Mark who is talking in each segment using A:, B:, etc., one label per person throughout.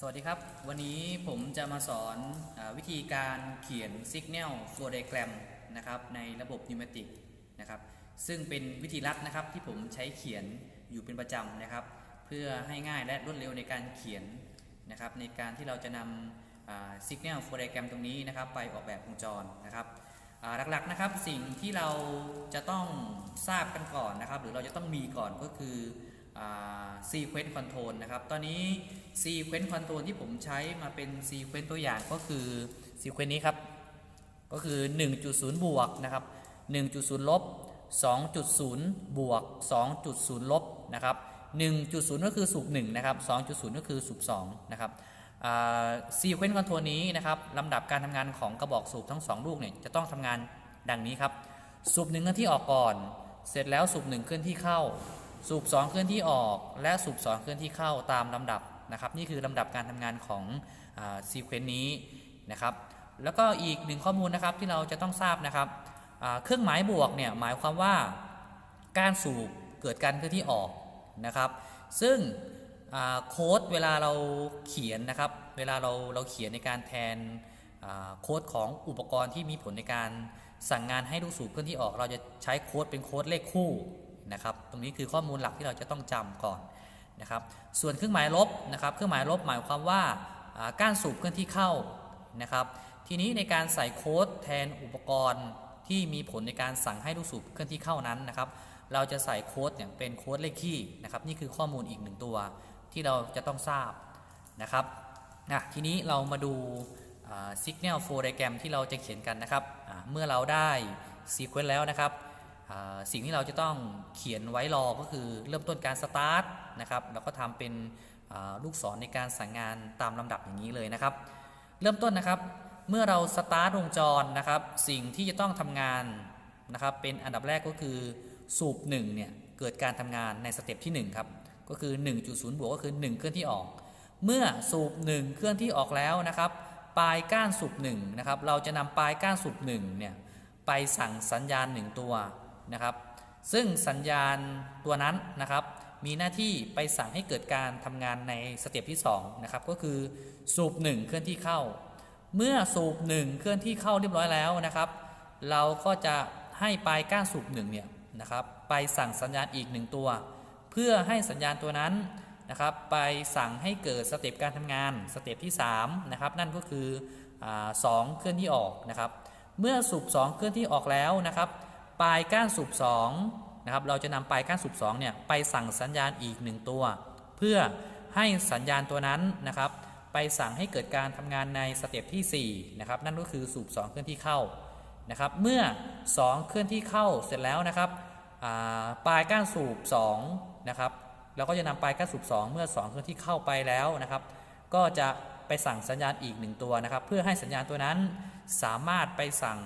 A: สวัสดีครับ วันนี้ผมจะมาสอนอวิธีการเขียน Signal Flow Diagram นะครับในระบบ Pneumatic นะครับซึ่งเป็นวิธีลัดนะครับที่ผมใช้เขียนอยู่เป็นประจำนะครับ เพื่อให้ง่ายและรวดเร็วในการเขียนนะครับในการที่เราจะนำอ่า Signal Flow Diagram ตรงนี้นะครับ ไปออกแบบวงจรนะครับหลักๆนะครับสิ่งที่เราจะต้องทราบกันก่อนนะครับ หรือเราจะต้องมีก่อนก็คือ sequence control นะครับ ตอนนี้ sequence control ที่ผมใช้มาเป็น sequence ตัวอย่างก็คือ sequence นี้ครับ ก็คือ 1.0 บวกนะครับ 1.0 ลบ 2.0 บวก 2.0 ลบนะครับ 1.0 ก็คือสูบ1นะครับ 2.0 ก็คือสูบ2นะครับซีเควนต์คอนโทรลนี้นะครับลำดับการทำงานของกระบอกสูบทั้ง 2 ลูกเนี่ยจะต้องทำงานดังนี้ครับ สูบหนึ่งเคลื่อนที่ออกก่อน เสร็จแล้วสูบหนึ่งเคลื่อนที่เข้า สูบ2เคลื่อนที่ออกและสูบ2เคลื่อนที่เข้าตามลำดับนะครับ นี่คือลำดับการทำงานของซีเควนต์นี้นะครับ แล้วก็อีกหนึ่งข้อมูลนะครับที่เราจะต้องทราบนะครับเครื่องหมายบวกเนี่ยหมายความว่าการสูบเกิดการเคลื่อนที่ออกนะครับ ซึ่งโค้ดเวลาเราเขียนนะครับ เวลาเราเราเขียนในการแทนโค้ดของอุปกรณ์ที่มีผลในการสั่งงานให้ลูกสูบเคลื่อนที่ออก เราจะใช้โค้ดเป็นโค้ดเลขคู่ นะครับ ตรงนี้คือข้อมูลหลักที่เราจะต้องจำก่อนนะครับ ส่วนเครื่องหมายลบนะครับ เครื่องหมายลบหมายความว่าก้านสูบเคลื่อนที่เข้านะครับ ทีนี้ในการใส่โค้ดแทนอุปกรณ์ที่มีผลในการสั่งให้ลูกสูบเคลื่อนที่เข้านั้นนะครับ เราจะใส่โค้ดเนี่ยเป็นโค้ดเลขคี่นะครับ นี่คือข้อมูลอีกหนึ่งตัวที่เราจะต้องทราบนะครับอะทีนี้เรามาดูอ่า Signal Flow Diagram ที่เราจะเขียนกันนะครับ เมื่อเราได้ Sequence แล้วนะครับ สิ่งที่เราจะต้องเขียนไว้รอก็คือเริ่มต้นการสตาร์ทนะครับแล้วก็ทำเป็นลูกศรในการสั่งงานตามลำดับอย่างนี้เลยนะครับ เริ่มต้นนะครับเมื่อเราสตาร์ทวงจรนะครับ สิ่งที่จะต้องทำงานนะครับ เป็นอันดับแรกก็คือสูบ1เนี่ยเกิดการทำงานในสเต็ปที่1ครับก็คือ 1.0 บวกก็คือ 1 เคลื่อนที่ออก เมื่อสูบ 1 เคลื่อนที่ออกแล้วนะครับปลายก้านสูบ1นะครับเราจะนำปลายก้านสูบ1เนี่ยไปสั่งสัญญาณ 1 ตัว นะครับ ซึ่งสัญญาณตัวนั้นนะครับ มีหน้าที่ไปสั่งให้เกิดการทำงานในสเต็ปที่2นะครับก็คือสูบ1เคลื่อนที่เข้า เมื่อสูบ1เคลื่อนที่เข้าเรียบร้อยแล้วนะครับ เราก็จะให้ปลายก้านสูบ1เนี่ยนะครับไปสั่งสัญญาณอีก 1 ตัว เพื่อให้สัญญาณตัวนั้นนะครับ ไปสั่งให้เกิดสเต็ปการทำงานสเต็ปที่3นะครับนั่นก็คืออาสองเคลื่อนที่ออกนะครับ เมื่อสูบ2เคลื่อนที่ออกแล้วนะครับ ปลายก้านสูบ2นะครับเราจะนำปลายก้านสูบ2เนี่ยไปสั่งสัญญาณอีก 1 ตัว เพื่อให้สัญญาณตัวนั้นนะครับไปสั่งให้เกิดการทำงานในสเต็ปที่4นะครับนั่นก็คือสูบ 2 เคลื่อนที่เข้านะครับเมื่อ 2 เคลื่อนที่เข้าเสร็จแล้วนะครับปลายก้านสูบ2นะครับเราก็จะนำปลายก้านสูบ 2 เมื่อ 2 เคลื่อนที่เข้าไปแล้วนะครับ ก็จะไปสั่งสัญญาณอีก 1 ตัวนะครับ เพื่อให้สัญญาณตัวนั้นสามารถไปสั่ง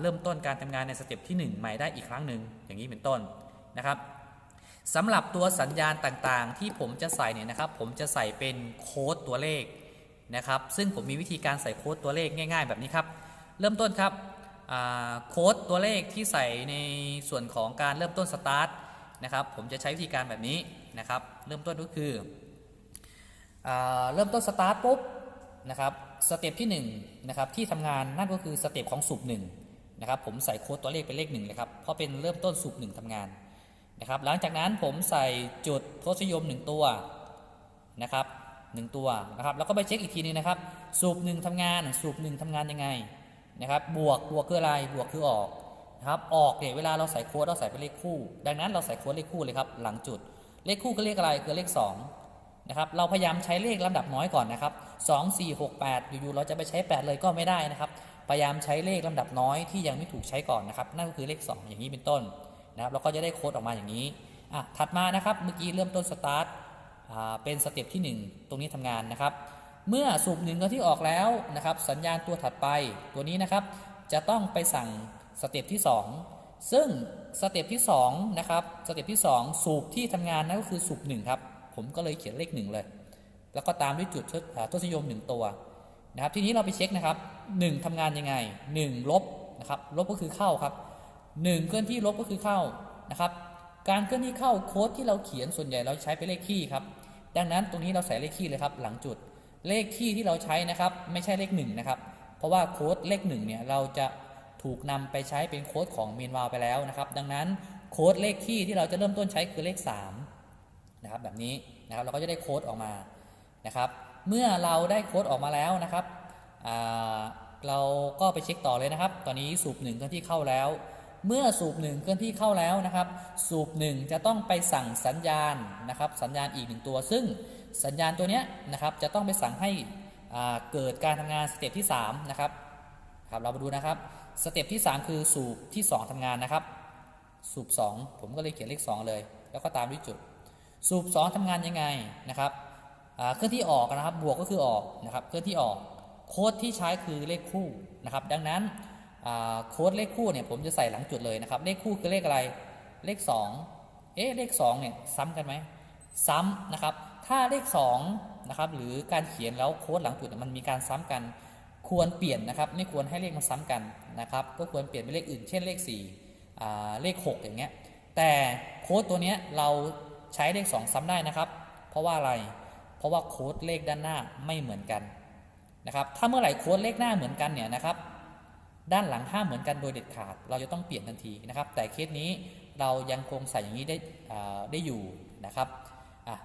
A: เริ่มต้นการทำงานในสเต็ปที่ 1 ใหม่ได้อีกครั้งหนึ่งอย่างนี้เป็นต้นนะครับสำหรับตัวสัญญาณต่างๆ ที่ผมจะใส่เนี่ยนะครับ ผมจะใส่เป็นโค้ดตัวเลขนะครับ ซึ่งผมมีวิธีการใส่โค้ดตัวเลขง่าย ๆ แบบนี้ครับ เริ่มต้นครับโค้ดตัวเลขที่ใส่ในส่วนของการเริ่มต้นสตาร์ทนะครับ ผมจะใช้วิธีการแบบนี้นะครับ เริ่มต้นก็คืออเริ่มต้นสตาร์ทปุ๊บนะครับสเต็ปที่1นะครับที่ทำงานนั่นก็คือสเต็ปของสูบ1 นะครับ ผมใส่โค้ดตัวเลขเป็นเลข1เลยครับ เพราะเป็นเริ่มต้นสูบ1ทำงานนะครับ หลังจากนั้นผมใส่จุดทศนิยม 1 ตัวนะครับหตัวนะครับ แล้วก็ไปเช็คอีกทีนึงนะครับ สูบหนึ่งทำงาน สูบหนึ่งทำงานยังไงนะครับ บวก บวกคืออะไร บวกคือออกนะครับ ออกเนี่ยเวลาเราใส่โค้ดเราใส่เป็นเลขคู่ ดังนั้นเราใส่โค้ดเลขคู่เลยครับ หลังจุด เลขคู่คือเลขอะไร คือเลข2นะครับ เราพยายามใช้เลขลำดับน้อยก่อนนะครับ 2 4 6 8 อยู่ๆเราจะไปใช้ 8 เลยก็ไม่ได้นะครับ พยายามใช้เลขลำดับน้อยที่ยังไม่ถูกใช้ก่อนนะครับ นั่นก็คือเลข 2 อย่างนี้เป็นต้นนะครับเราก็จะได้โค้ดออกมาอย่างนี้อะถัดมานะครับเมื่อกี้เริ่มต้นสตาร์ทอ่าเป็นสเต็ปที่ 1 ตรงนี้ทำงานนะครับ เมื่อสูบหนึ่งก็ที่ออกแล้วนะครับ สัญญาณตัวถัดไปตัวนี้นะครับ จะต้องไปสั่งสเต็ปที่ 2 ซึ่งสเต็ปที่2นะครับสเต็ปที่ 2 สูบที่ทำงานนั่นก็คือสูบ1ครับผมก็เลยเขียนเลข 1 เลย แล้วก็ตามด้วยจุดทศอ่าทศนิยม 1 ตัว นะครับทีนี้เราไปเช็คนะครับ 1ทำงานยังไง 1 ลบนะครับลบก็คือเข้าครับ 1 เคลื่อนที่ลบก็คือเข้านะครับ การเคลื่อนที่เข้าโค้ดที่เราเขียนส่วนใหญ่เราใช้เป็นเลขคี่ครับ ดังนั้นตรงนี้เราใส่เลขคี่เลยครับ หลังจุดเลขคี่ที่เราใช้นะครับ ไม่ใช่เลข1นะครับเพราะว่าโค้ดเลข1เนี่ยเราจะถูกนำไปใช้เป็นโค้ดของเมนวาลไปแล้วนะครับ ดังนั้นโค้ดเลขคี่ที่เราจะเริ่มต้นใช้คือเลข3นะครับแบบนี้นะครับเราก็จะได้โค้ดออกมานะครับ เมื่อเราได้โค้ดออกมาแล้วนะครับเราก็ไปเช็คต่อเลยนะครับ ตอนนี้สูบหนึ่งเคลื่อนที่เข้าแล้ว เมื่อสูบหนึ่งเคลื่อนที่เข้าแล้วนะครับ สูบหนึ่งจะต้องไปสั่งสัญญาณนะครับ สัญญาณอีกหนึ่งตัว ซึ่งสัญญาณตัวนี้นะครับจะต้องไปสั่งให้เกิดการทำงานสเต็ปที่3นะครับครับเรามาดูนะครับสเต็ปที่ 3 คือสูบที่ 2ทำงานนะครับ สูบ 2 ผมก็เลยเขียนเลข 2 เลย แล้วก็ตามด้วยจุด สูบ 2ทำงานยังไงนะครับ เคลื่อนที่ออกนะครับบวกก็คือออกนะครับเคลื่อนที่ออกโค้ดที่ใช้คือเลขคู่นะครับ ดังนั้นโค้ดเลขคู่เนี่ยผมจะใส่หลังจุดเลยนะครับ เลขคู่คือเลขอะไรเลข 2 เอ๊ะเลข2เนี่ยซ้ำกันไหมซ้ำนะครับ ถ้าเลข2นะครับหรือการเขียนแล้วโค้ดหลังจุดมันมีการซ้ำกัน ควรเปลี่ยนนะครับ ไม่ควรให้เลขมันซ้ำกันนะครับ ก็ควรเปลี่ยนเป็นเลขอื่น เช่นเลข4อ่เลข 6 อย่างเงี้ยแต่โค้ดตัวเนี้ยเราใช้เลข 2 ซ้ำได้นะครับ เพราะว่าอะไร เพราะว่าโค้ดเลขด้านหน้าไม่เหมือนกันนะครับ ถ้าเมื่อไหร่โค้ดเลขหน้าเหมือนกันเนี่ยนะครับ ด้านหลังห้ามเหมือนกันโดยเด็ดขาด เราจะต้องเปลี่ยนทันทีนะครับ แต่เคสนี้เรายังคงใส่อย่างนี้ได้ได้อยู่นะครับ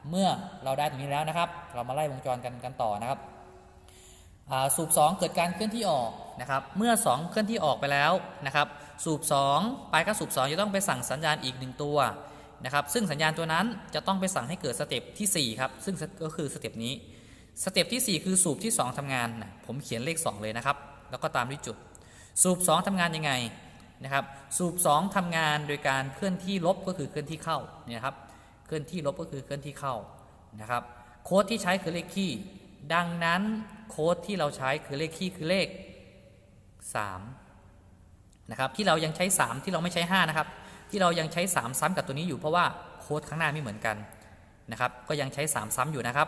A: เมื่อเราได้ตรงนี้แล้วนะครับ เรามาไล่วงจรกันกันต่อนะครับสูบ 2 เกิดการเคลื่อนที่ออกนะครับ เมื่อ 2 เคลื่อนที่ออกไปแล้วนะครับ สูบ2ไปก็สูบ 2 จะต้องไปสั่งสัญญาณอีกหนึ่งตัว นะครับซึ่งสัญญาณตัวนั้นจะต้องไปสั่งให้เกิดสเต็ปที่4ครับซึ่งก็คือสเต็ปนี้สเต็ปที่ 4 คือสูบที่ 2ทำงานนะผมเขียนเลข 2 เลยนะครับ แล้วก็ตามด้วยจุด สูบ 2ทำงานยังไงนะครับสูบ 2ทำงานโดยการเคลื่อนที่ลบก็คือเคลื่อนที่เข้าเนี่ยครับเคลื่อนที่ลบก็คือเคลื่อนที่เข้านะครับโค้ดที่ใช้คือเลขคี่ ดังนั้นโค้ดที่เราใช้คือเลขคี่คือเลข3นะครับที่เรายังใช้ 3 ที่เราไม่ใช้ 5 นะครับ ที่เรายังใช้ 3 ซ้ำกับตัวนี้อยู่เพราะว่าโค้ดข้างหน้าไม่เหมือนกันนะครับ ก็ยังใช้ 3 ซ้ำอยู่นะครับ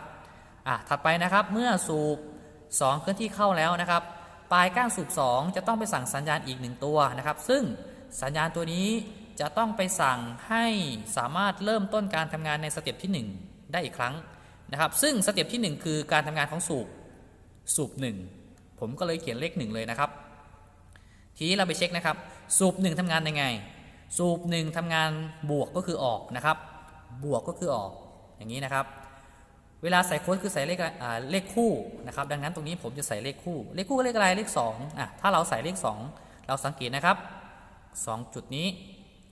A: อะถัดไปนะครับเมื่อสูบ 2 เคลื่อนที่เข้าแล้วนะครับ ปลายก้านสูบ 2 จะต้องไปสั่งสัญญาณอีก 1 ตัวนะครับ ซึ่งสัญญาณตัวนี้จะต้องไปสั่งให้สามารถเริ่มต้นการทำงานในสเต็ปที่ 1 ได้อีกครั้งนะครับ ซึ่งสเต็ปที่ 1 คือการทำงานของสูบสูบ 1 ผมก็เลยเขียนเลข 1 เลยนะครับ ทีนี้เราไปเช็คนะครับ สูบ 1ทำงานยังไง สูบ1ทำงานบวกก็คือออกนะครับ บวกก็คือออกอย่างนี้นะครับ เวลาใส่โค้ดคือใส่เลขเลขคู่นะครับ ดังนั้นตรงนี้ผมจะใส่เลขคู่ เลขคู่ก็เลขอะไรเลข2อะถ้าเราใส่เลข 2 เราสังเกตนะครับ 2 จุดนี้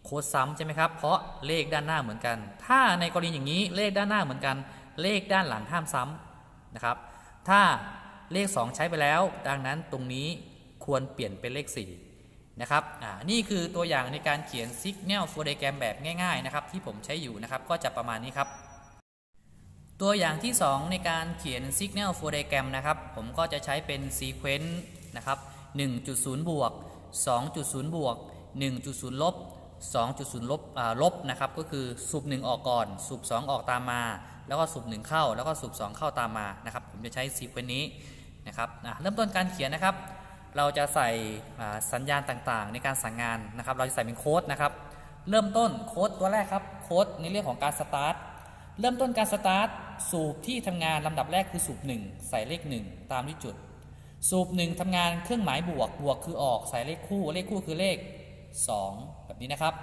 A: โค้ดซ้ำใช่ไหมครับ เพราะเลขด้านหน้าเหมือนกัน ถ้าในกรณีอย่างนี้เลขด้านหน้าเหมือนกัน เลขด้านหลังห้ามซ้ำนะครับ ถ้าเลข 2 ใช้ไปแล้ว ดังนั้นตรงนี้ควรเปลี่ยนเป็นเลข 4 นะครับอ่านี่คือตัวอย่างในการเขียน Signal for Diagram แบบง่ายๆนะครับที่ผมใช้อยู่นะครับก็จะประมาณนี้ครับ ตัวอย่างที่ 2 ในการเขียน Signal for Diagram นะครับผมก็จะใช้เป็น Sequence นะครับ1.0 บวก 2.0 บวก 1.0 ลบ 2.0 ลบอ่าลบนะครับก็คือสูบ1 ออกก่อนสูบ2 ออกตามมา แล้วก็สูบ1 เข้า แล้วก็สูบ2 เข้าตามมานะครับผมจะใช้ Sequence นี้นะครับอะเริ่มต้นการเขียนนะครับ เราจะใส่สัญญาณต่างๆ ในการสั่งงานนะครับ เราจะใส่เป็นโค้ดนะครับ เริ่มต้นโค้ดตัวแรกครับโค้ดในเรื่องของการสตาร์ทเริ่มต้นการสตาร์ทสูบที่ทำงานลำดับแรกคือสูบ1 ใส่เลข 1 ตามที่จุด สูบ1ทำงานเครื่องหมายบวกบวกคือออกใส่เลขคู่ เลขคู่คือเลข 2 แบบนี้นะครับ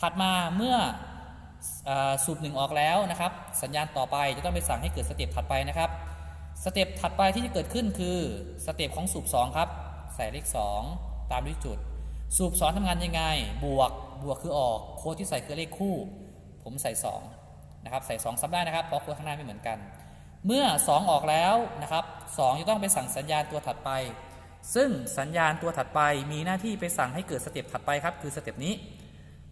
A: ถัดมาเมื่ออสูบ1ออกแล้วนะครับ สัญญาณต่อไปจะต้องไปสั่งให้เกิดสเต็ปถัดไปนะครับสเต็ปถัดไปที่จะเกิดขึ้นคือสเต็ปของสูบ2ครับ ใส่เลข 2 ตามด้วยจุด สูบ2ทำงานยังไง บวก บวกคือออก โค้ดที่ใส่คือเลขคู่ ผมใส่ 2 นะครับ ใส่ 2 ซ้ำได้นะครับ เพราะโค้ดข้างหน้าไม่เหมือนกัน เมื่อ 2 ออกแล้วนะครับ2จะต้องไปสั่งสัญญาณตัวถัดไป ซึ่งสัญญาณตัวถัดไปมีหน้าที่ไปสั่งให้เกิดสเต็ปถัดไปครับ คือสเต็ปนี้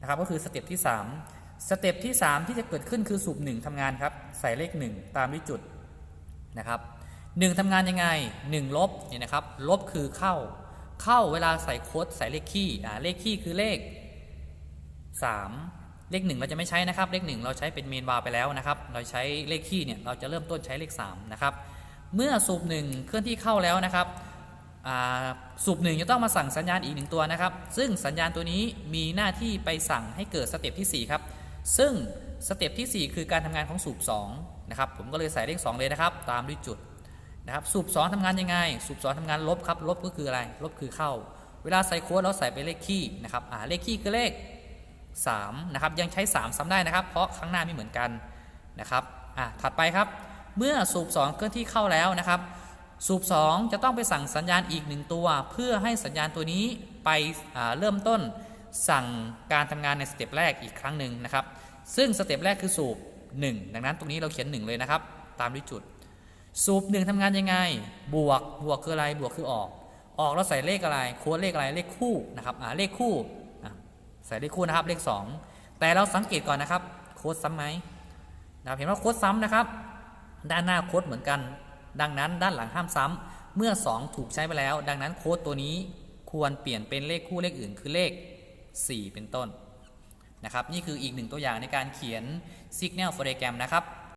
A: นะครับ ก็คือสเต็ปที่ 3 สเต็ปที่ 3 ที่จะเกิดขึ้นคือสูบ1ทำงานครับ ใส่เลข 1 ตามด้วยจุดนะครับ 1ทำงานยังไง 1 ลบเนี่ยนะครับลบคือเข้า เข้าเวลาใส่โค้ดใส่เลขคี่อ่าเลขคี่คือเลข 3 เลข 1 เราจะไม่ใช้นะครับ เลข 1 เราใช้เป็นเมนวาไปแล้วนะครับ เราใช้เลขคี่เนี่ยเราจะเริ่มต้นใช้เลข3นะครับเมื่อสูบ1เคลื่อนที่เข้าแล้วนะครับอ่าสูบ1จะต้องมาสั่งสัญญาณอีกหนึ่งตัวนะครับ ซึ่งสัญญาณตัวนี้มีหน้าที่ไปสั่งให้เกิดสเต็ปที่ 4 ครับ ซึ่งสเต็ปที่ 4 คือการทำงานของสูบ2นะครับผมก็เลยใส่เลข2เลยนะครับ ตามด้วยจุด นะครับสูบ2ทำงานยังไง สูบ2ทำงานลบครับลบก็คืออะไร ลบคือเข้า เวลาใส่โค้ดเราใส่ไปเลขคี่นะครับอ่าเลขคี่คือเลข3นะครับยังใช้ 3 ซ้ำได้นะครับ เพราะข้างหน้าไม่เหมือนกันนะครับอะถัดไปครับ เมื่อสูบ 2 เคลื่อนที่เข้าแล้วนะครับ สูบ 2 จะต้องไปสั่งสัญญาณอีก 1 ตัว เพื่อให้สัญญาณตัวนี้ไปอ่าเริ่มต้นสั่งการทำงานในสเต็ปแรกอีกครั้งหนึ่งนะครับ ซึ่งสเต็ปแรกคือสูบ 1 ดังนั้นตรงนี้เราเขียน 1 เลยนะครับ ตามด้วยจุด สูบหนึ่งทำงานยังไง บวก บวกคืออะไร บวกคือออก ออกแล้วใส่เลขอะไรโค้ดเลขอะไร เลขคู่นะครับอ่าเลขคู่ใส่เลขคู่นะครับ เลข 2 แต่เราสังเกตก่อนนะครับ โค้ดซ้ำไหมนะครับ เห็นว่าโค้ดซ้ำนะครับ ด้านหน้าโค้ดเหมือนกัน ดังนั้นด้านหลังห้ามซ้ำ เมื่อ 2 ถูกใช้ไปแล้ว ดังนั้นโค้ดตัวนี้ควรเปลี่ยนเป็นเลขคู่เลขอื่น คือเลข 4 เป็นต้นนะครับ นี่คืออีกหนึ่งตัวอย่างในการเขียน Signal f o r d i a g r a m นะครับ